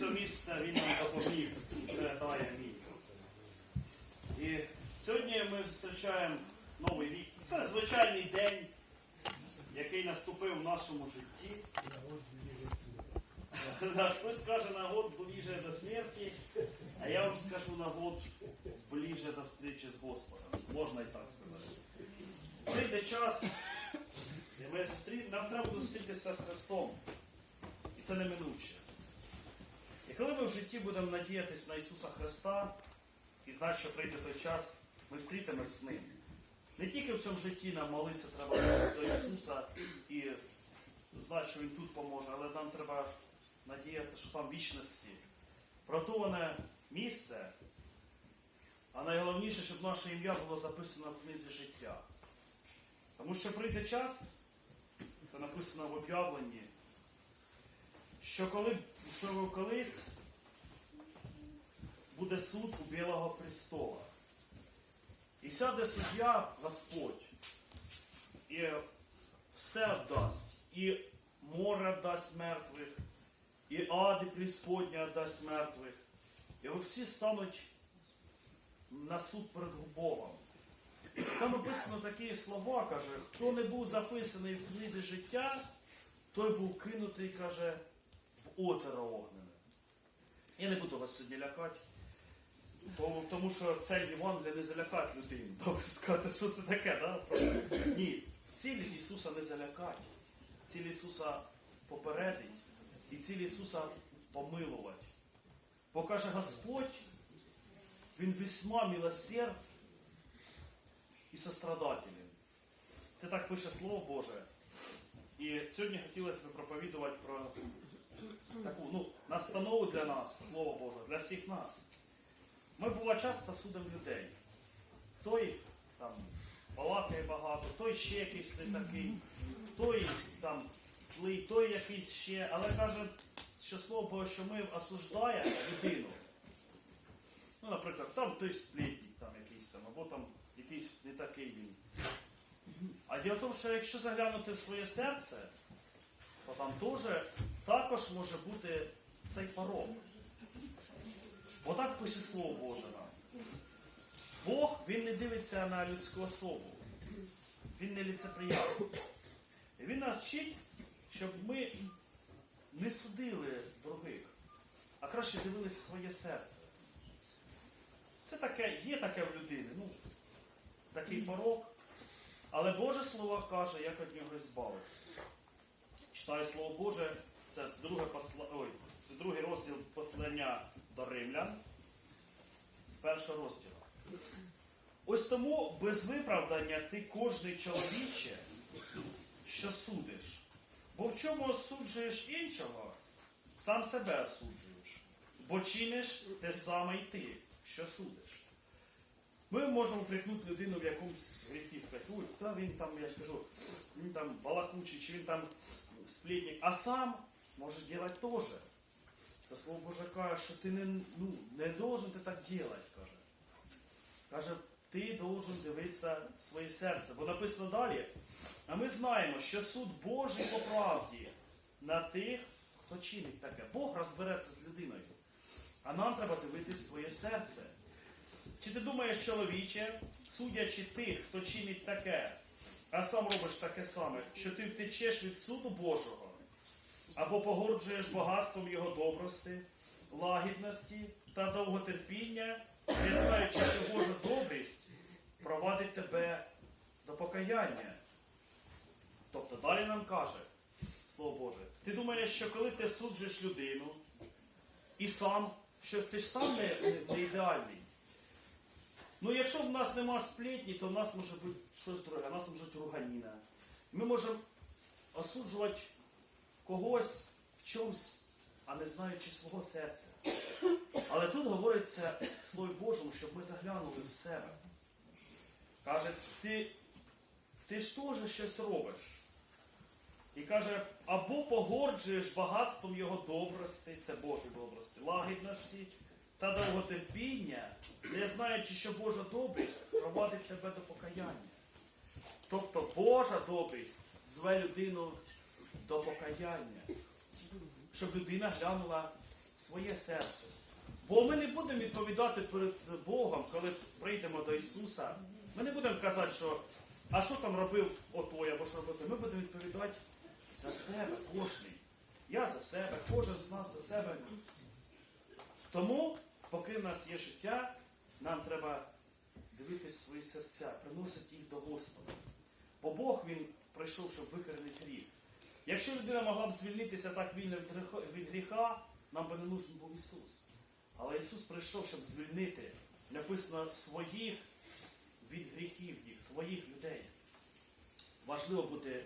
це місце він нам допоміг. Це мій. І сьогодні ми зустрічаємо новий рік. Це звичайний день, який наступив в нашому житті. Хтось скаже на год ближе до смерті, а я вам скажу на год ближе до встречі з Господом. Можна і так сказати. Прийде час, і ми зустрі... нам треба зустрітися з Христом. І це неминуче. І коли ми в житті будемо надіятися на Ісуса Христа і знати, що прийде той час, ми зустрітимось з Ним. Не тільки в цьому житті нам молитися треба до Ісуса і знати, що Він тут поможе, але нам треба надіятися, що там вічності протоване місце, а найголовніше, щоб наше ім'я було записано в книзі життя. Тому що прийде час, це написано в об'явленні, що, коли, що колись буде суд у Білого престола. І сяде суддя Господь, і все дасть, і море дасть мертвих, і ади Преисподня дасть мертвих. І ви всі стануть на суд перед Богом. Там написано такі слова, каже, хто не був записаний в книзі життя, той був кинутий, каже, озеро огнене. Я не буду вас сьогодні лякати, бо- тому що цель Євангелія не залякати людину. Тобто сказати, що це таке, да? Ні. Ціль Ісуса не залякати. Ціль Ісуса попередить і ціль Ісуса помилувати. Бо каже Господь, Він весьма милосерд і сострадателен. Це так пише Слово Боже. І сьогодні хотілося б проповідувати про таку ну, настанову для нас, Слово Боже, для всіх нас. Ми бува часто судимо людей. Той там балакає багато, той ще якийсь не такий, той там злий, той якийсь ще. Але каже, що слово Боже, що ми осуждаємо людину. Ну, наприклад, там той сплітник там якийсь там, або там якийсь не такий він. А діло в тому, що якщо заглянути в своє серце, то там теж також може бути цей порог. Бо так пише Слово Боже нам. Бог він не дивиться на людську особу. Він не ліцеприятний. Він нас вчить, щоб ми не судили других, а краще дивились в своє серце. Це таке, є таке в людини, ну, такий порог. Але Боже Слово каже, як від нього збавитися. Читаю Слово Боже, це друге посла... Ой, це другий розділ послання до римлян з першого розділу. Ось тому без виправдання ти кожний чоловіче, що судиш. Бо в чому осуджуєш іншого, сам себе осуджуєш. Бо чиниш те саме й ти, що судиш. Ми можемо прикнути людину в якомусь гріхі, сказати, ой, та він там, я ж кажу, він там балакучий, чи він там сплітник, а сам можеш робити теж. Та слово Боже каже, що ти не, ну, не должен ти так робити, каже. Каже, ти должен дивитися в своє серце. Бо написано далі. А ми знаємо, що суд Божий по правді на тих, хто чинить таке. Бог розбереться з людиною. А нам треба дивитись своє серце. Чи ти думаєш, чоловіче, судячи тих, хто чинить таке, а сам робиш таке саме, що ти втечеш від суду Божого, або погорджуєш багатством його добрости, лагідності та довготерпіння, не знаючи, що Божа добрість провадить тебе до покаяння. Тобто далі нам каже, Слово Боже, ти думаєш, що коли ти суджуєш людину і сам, що ти ж сам не, не ідеальний. Ну, якщо в нас нема сплетні, то в нас може бути щось друге, в нас може бути руганіна. Ми можемо осуджувати когось в чомусь, а не знаючи свого серця. Але тут говориться Слові Божому, щоб ми заглянули в себе. Каже, ти, ти ж теж щось робиш. І каже, або погоджуєш багатством його добрости, це Божої добрости, лагідності та довготерпіння, не знаючи, що Божа добрість провадить тебе до покаяння. Тобто Божа добрість зве людину до покаяння, щоб людина глянула своє серце. Бо ми не будемо відповідати перед Богом, коли прийдемо до Ісуса. Ми не будемо казати, що а що там робив отой або що робив. Ми будемо відповідати за себе кожний. Я за себе, кожен з нас за себе. Тому, поки в нас є життя, нам треба дивитись свої серця, приносити їх до Господа. Бо Бог він прийшов, щоб викоренити гріх. Якщо людина могла б звільнитися так вільно від гріха, нам би не нужен був Ісус. Але Ісус прийшов, щоб звільнити, написано, своїх від гріхів їх, своїх людей. Важливо бути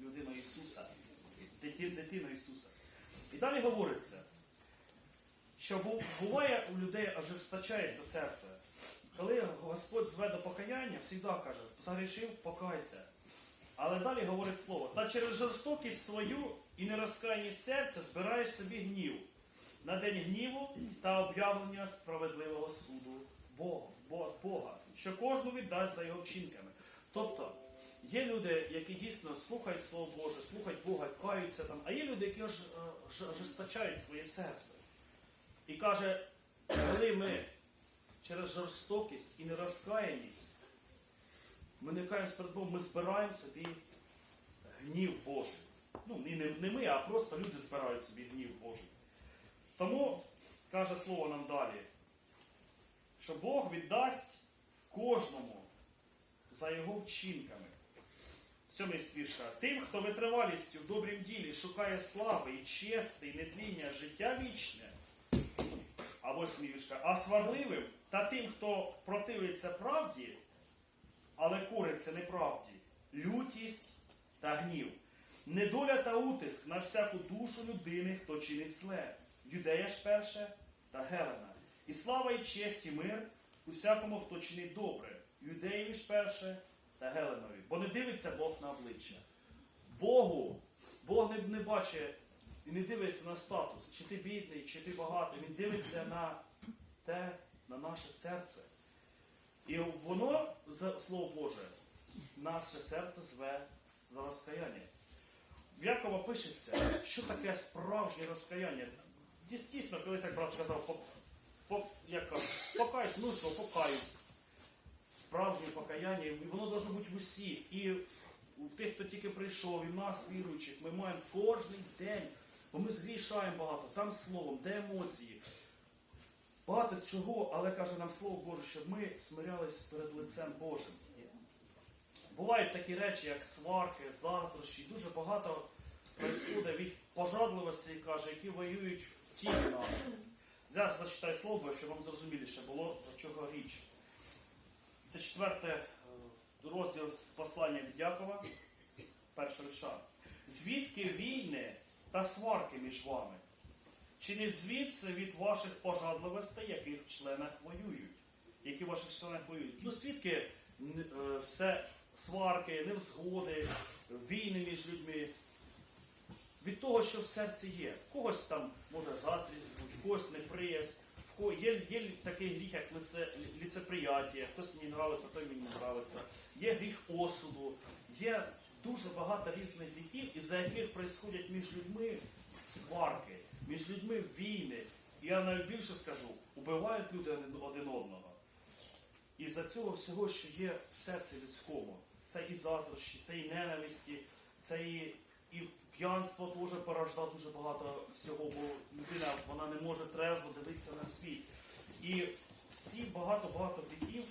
людиною Ісуса, дити- дитиною Ісуса. І далі говориться, що буває у людей ожесточається серце. Коли Господь зве до покаяння, завжди каже, загрішив, покайся. Але далі говорить слово, та через жорстокість свою і нерозкаяність серця збираєш собі гнів на день гніву та об'явлення справедливого суду Бога, що кожну віддасть за його вчинками. Тобто, є люди, які дійсно слухають Слово Боже, слухають Бога, каються там, а є люди, які ож- ожесточають своє серце. І каже, коли ми через жорстокість і нерозкаяність ми не каємось перед Богом, ми збираємо собі гнів Божий. Ну, і не, не ми, а просто люди збирають собі гнів Божий. Тому каже слово нам далі, що Бог віддасть кожному за його вчинками. Сьомий стішка. Тим, хто витривалістю в добрім ділі шукає слави і честе, і нетління життя вічне. А восьмий. А сварливим та тим, хто противиться правді, але кориться неправді, лютість та гнів, недоля та утиск на всяку душу людини, хто чинить зле, юдея ж перше та Гелена. І слава і честь і мир усякому, хто чинить добре, юдеєві ж перше та Геленові. Бо не дивиться Бог на обличчя. Богу, Бог не, не бачить і не дивиться на статус, чи ти бідний, чи ти багатий. Він дивиться на те, на наше серце. І воно, слово Боже, наше серце зве за розкаяння. В Якова пишеться, що таке справжнє розкаяння. Дійс- Дійсно, колись як брат сказав, покаюсь, ну що, покаюсь. Справжнє покаяння, і воно може бути в усіх. І у тих, хто тільки прийшов, і в нас, віруючих, ми маємо кожен день, бо ми згрішаємо багато, там словом, де емоції. Багато чого, але каже нам Слово Боже, щоб ми смирялись перед лицем Божим. Бувають такі речі, як сварки, заздрощі, дуже багато происходить від пожадливості, каже, які воюють в тілі нашому. Зараз зачитай слово, щоб вам зрозуміліше було до чого річ. Це четверте е, розділ з послання від Якова, першого вірша. Звідки війни та сварки між вами? Чи не звідси від ваших пожадливостей, яких в членах воюють? Які в ваших членах воюють? Ну, звідки н- е, все сварки, невзгоди, війни між людьми? Від того, що в серці є. Когось там може заздрість бути, в когось неприязнь, є, є такий гріх, як лице, ліцеприяття, хтось мені нравиться, той мені не нравиться. Є гріх осуду, є дуже багато різних гріхів, із-за яких происходять між людьми сварки, між людьми війни. Я навіть більше скажу, убивають люди один одного. І за цього всього, що є в серці людському, це і заздрощі, це і ненависті, це і, і п'янство теж порождає дуже багато всього, бо людина вона не може трезво дивитися на світ. І всі багато-багато гріхів,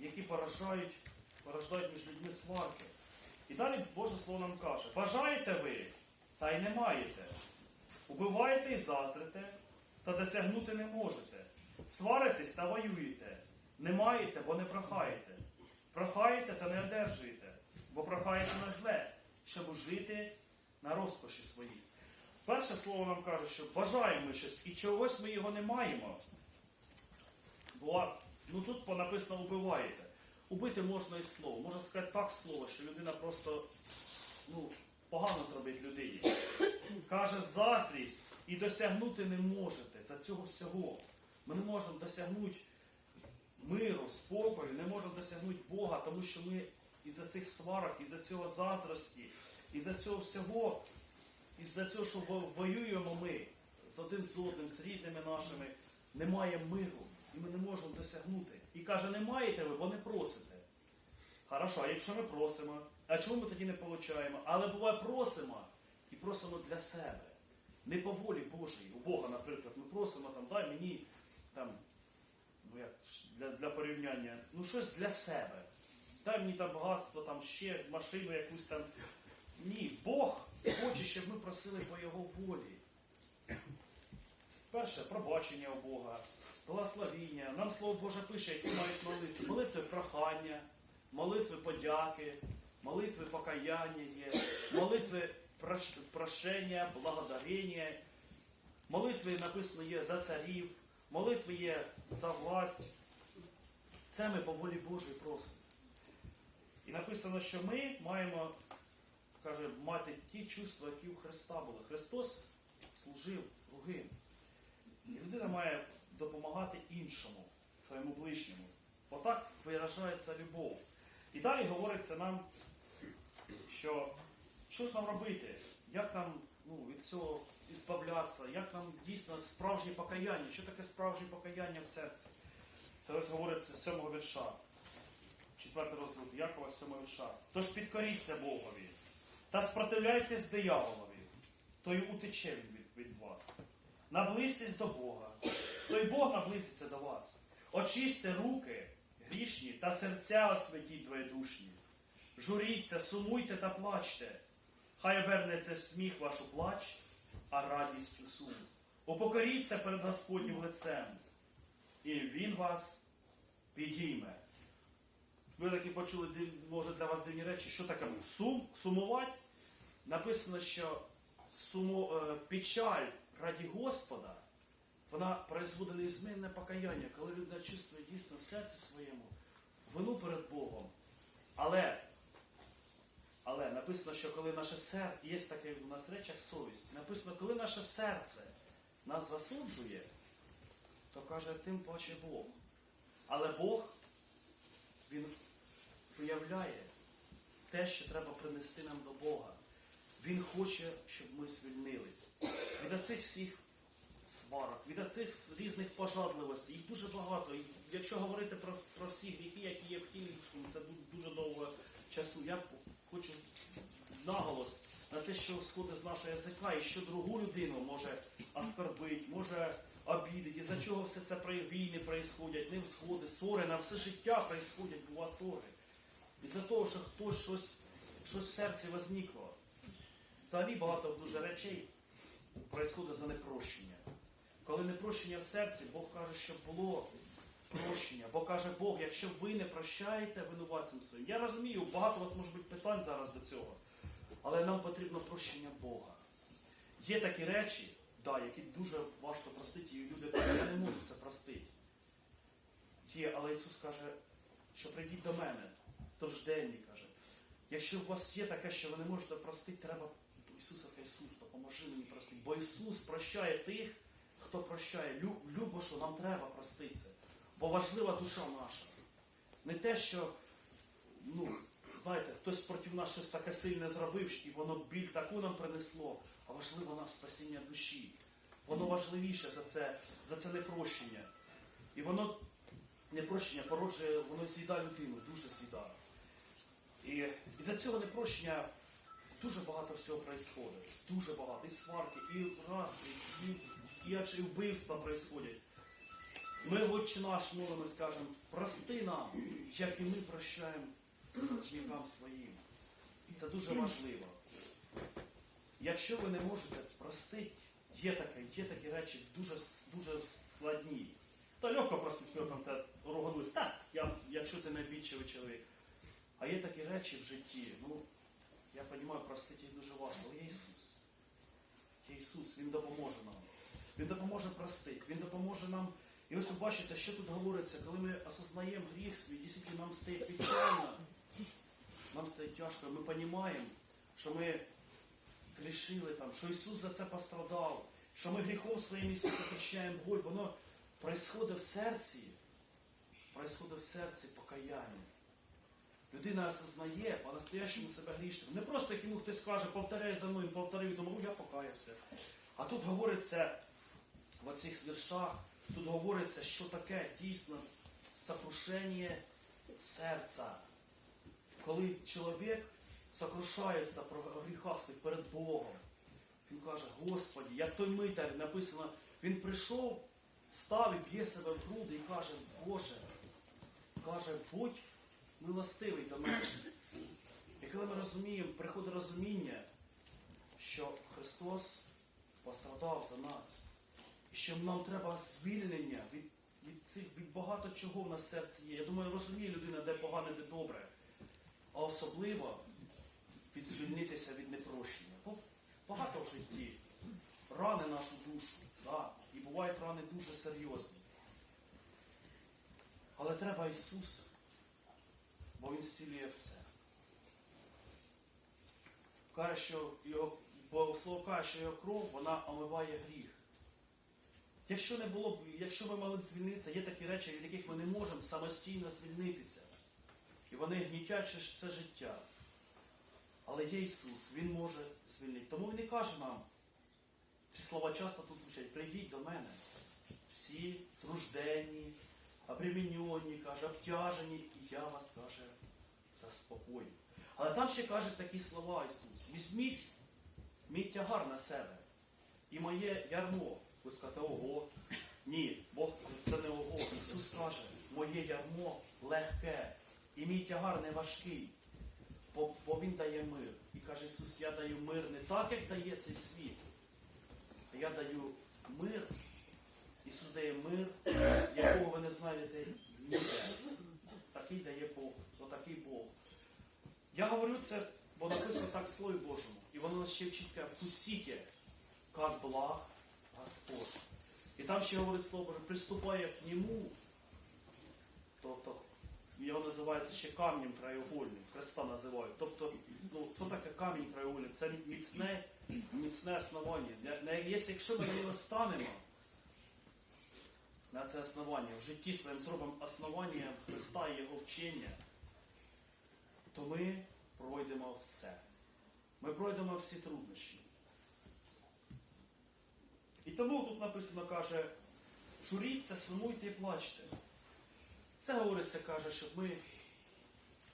які поражають, порождають між людьми сварки. І далі Боже Слово нам каже, бажаєте ви, та й не маєте. Убиваєте і заздрите, та досягнути не можете. Сваритесь та воюєте. Не маєте, бо не прохаєте. Прохаєте та не одержуєте, бо прохаєте на зле, щоб жити на розкоші своїй. Перше слово нам каже, що бажаємо щось, і чогось ми його не маємо. Бо ну тут написано убиваєте. Убити можна і слово. Можна сказати так слово, що людина просто ну, погано зробить людині. Каже, заздрість і досягнути не можете за цього всього. Ми не можемо досягнути миру, спокою, не можемо досягнути Бога, тому що ми із-за цих сварок, із-за цього заздрості, із-за цього всього, із-за цього, що воюємо ми з один з одним, з рідними нашими, немає миру, і ми не можемо досягнути. І каже, не маєте ви, бо не просите. Хорошо, а якщо ми просимо, а чому ми тоді не получаємо? Але буває просимо і просимо для себе. Не по волі Божій. У Бога, наприклад, ми просимо там, дай мені там, ну як для, для порівняння, ну щось для себе. Дай мені там багатство, там ще машину якусь там. Ні, Бог хоче, щоб ми просили по Його волі. Перше, пробачення у Бога, благословіння. Нам Слово Боже пише, які мають молитви. Молитви прохання, молитви подяки, молитви покаяння є, молитви прошення, благодарення. Молитви написано є за царів, молитви є за власть. Це ми по волі Божої просимо. І написано, що ми маємо, каже, мати ті чувства, які у Христа були. Христос служив другим. І людина має допомагати іншому, своєму ближньому. Отак виражається любов. І далі говориться нам, що що ж нам робити, як нам ну, від цього ізбавлятися, як нам дійсно справжнє покаяння, що таке справжнє покаяння в серці. Це ось говориться з сьомого вірша. Четвертий розділ Якова, з сьомого вірша. Тож підкоріться Богові та спротивляйтесь дияволові, той утече він від, від вас. Наблизьтесь до Бога, то й Бог наблизиться до вас. Очисьте руки грішні та серця освятіть двоєдушні. Журіться, сумуйте та плачте. Хай обернеться сміх ваш у плач, а радість у сум. Упокоріться перед Господнім лицем, і Він вас підійме. Ви таки почули, може для вас дивні речі, що таке сум, сумувати? Написано, що сумо, е, печаль раді Господа, вона производить неізмінне покаяння, коли людина чувствує дійсно в серці своєму вину перед Богом. Але, але написано, що коли наше серце, є таке у нас реч, як совість, написано, коли наше серце нас засуджує, то каже, тим паче Бог. Але Бог, Він виявляє те, що треба принести нам до Бога. Він хоче, щоб ми звільнились від оцих всіх сварок, від оцих різних пожадливостей. Їх дуже багато. І якщо говорити про, про всі гріхи, які є в тілі це дуже довго часу. Я хочу наголос на те, що сходить з нашого язика, і що другу людину може оскорбити, може обідати. І за чого все це війни происходять, невзгоди, ссори, на все життя происходять, бува ссори. І за того, що хтось щось, щось в серці возникло. Взагалі багато дуже речей происходить за непрощення. Коли непрощення в серці, Бог каже, щоб було прощення. Бо каже Бог, якщо ви не прощаєте винуватцям своїм. Я розумію, багато у вас може бути питань зараз до цього. Але нам потрібно прощення Бога. Є такі речі, да, які дуже важко простити, і люди кажуть, я не можу це простити. Є, але Ісус каже, що прийдіть до мене, тожденні, каже. Якщо у вас є таке, що ви не можете простити, треба Ісуса сказати, Ісус, допоможи мені простити. Бо Ісус прощає тих, хто прощає. Лю- Любо, що нам треба простити це. Бо важлива душа наша. Не те, що, ну, знаєте, хтось проти нас щось таке сильне зробив, і воно біль таку нам принесло, а важливо наше спасіння душі. Воно важливіше за це, за це непрощення. І воно непрощення породжує, воно з'їдає людину, дуже з'їдає. І, і за цього непрощення дуже багато всього происходить. Дуже багато. І сварки, і розстріл, і, і, і вбивства происходять. Ми в Отче наш молимось, кажемо, прости нам, як і ми прощаємо должникам своїм. Це дуже важливо. Якщо ви не можете простити, є таке, є такі речі дуже, дуже складні. Та легко простити, коли там руганулись. Так, я, якщо ти обідчивий чоловік. А є такі речі в житті, ну, я розумію, простити їх дуже важко, але є Ісус. Є Ісус, Він допоможе нам. Він допоможе простити, Він допоможе нам. І ось ви бачите, що тут говориться, коли ми осознаємо гріх свій, дійсно нам стає печально, нам стає тяжко, ми розуміємо, що ми згрішили там, що Ісус за це пострадав, що ми гріхом своїм Ісусу прощаємо боль, воно происходить в серці, происходить в серці покаяння. Людина осознає по-настоящему себе грішним. Не просто як йому хтось каже, повторяй за мною, повторив, думав, я покаявся. А тут говориться, в оцих віршах тут говориться, що таке дійсно сокрушення серця. Коли чоловік сокрушається про гріха своїх перед Богом, він каже, Господі, як той митар написано, він прийшов, став і б'є себе в груди і каже, Боже, каже, будь милостивий до мене. І коли ми розуміємо, приходить розуміння, що Христос пострадав за нас, і що нам треба звільнення від, від, цих, від багато чого в нас серці є. Я думаю, розуміє людина, де погане, де добре. А особливо від звільнитися від непрощення. Бо багато в житті рани нашу душу. Да? І бувають рани дуже серйозні. Але треба Ісус, бо Він зцілює все. Каже, що його, бо слово каже, що його кров, вона омиває гріх. Якщо не було б, якщо ми мали б звільнитися, є такі речі, від яких ми не можемо самостійно звільнитися. І вони гнітять це життя. Але є Ісус, Він може звільнити. Тому Він і каже нам, ці слова часто тут звучать, прийдіть до мене. Всі тружденні, обременені, каже, обтяжені, і я вас каже, заспокою. Але там ще каже такі слова Ісус. Візьміть мій тягар на себе і моє ярмо. Ви скажете, ого. Ні, Бог це не ого. Ісус каже, моє ярмо легке, і мій тягар не важкий. Бо, бо Він дає мир. І каже Ісус, я даю мир не так, як дає цей світ. А я даю мир. Ісус дає мир, якого ви не знайдете ніде. Такий дає Бог. Отакий Бог. Я говорю це, бо написано так в Слові Божому. І воно нас ще вчить, «Вкусите, как благ Господь. І там ще говорить Слово Боже, приступає к Нему, тобто його називають ще камнем краєугольним, Христа називають. Тобто, ну, що таке камінь краєугольний? Це міцне, міцне основання. Якщо ми нього станемо, на це основання, в житті своїм зробимо основання Христа і Його вчення, то ми пройдемо все. Ми пройдемо всі труднощі. І тому тут написано, каже, журіться, сумуйте і плачте. Це говориться, каже, щоб ми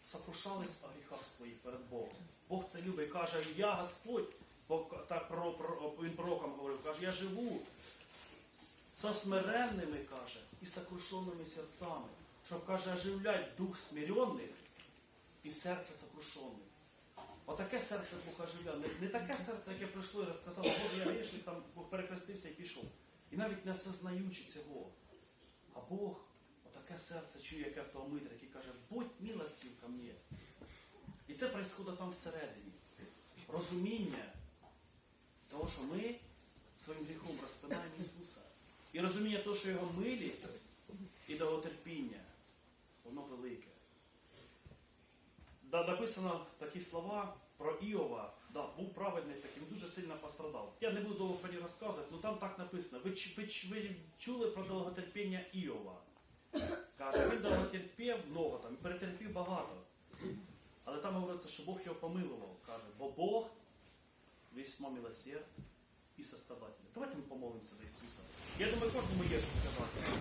сокрушались о гріхах своїх перед Богом. Бог це любить, каже, я Господь, Бог так про, про, він пророкам говорив, каже, я живу со смиренними, каже, і сокрушеними серцями, щоб, каже, оживлять дух смиренних і серце сокрушених. Отаке серце Бога живе. Не, не таке серце, яке прийшло і розказало, Боже, я грішник, там Бог перекрестився і пішов. І навіть не осознаючи цього. А Бог, отаке серце чує, яке в того митра, який каже, будь милостив ко мне. І це відбувається там всередині. Розуміння того, що ми своїм гріхом розпинаємо Ісуса. І розуміння того, що Його милість і довготерпіння, воно велике. Да, написано такі слова про Іова. Да, був праведний такий, він дуже сильно пострадав. Я не буду довго про нього розказувати, але там так написано. Ви, ви, ви чули про довготерпіння Іова? Каже, він довготерпів много там, перетерпів багато. Але там говориться, що Бог його помилував. Каже, бо Бог весьма милосерд і сострадатель. Давайте ми помолимся за Ісуса. Я думаю, каждому є що сказати.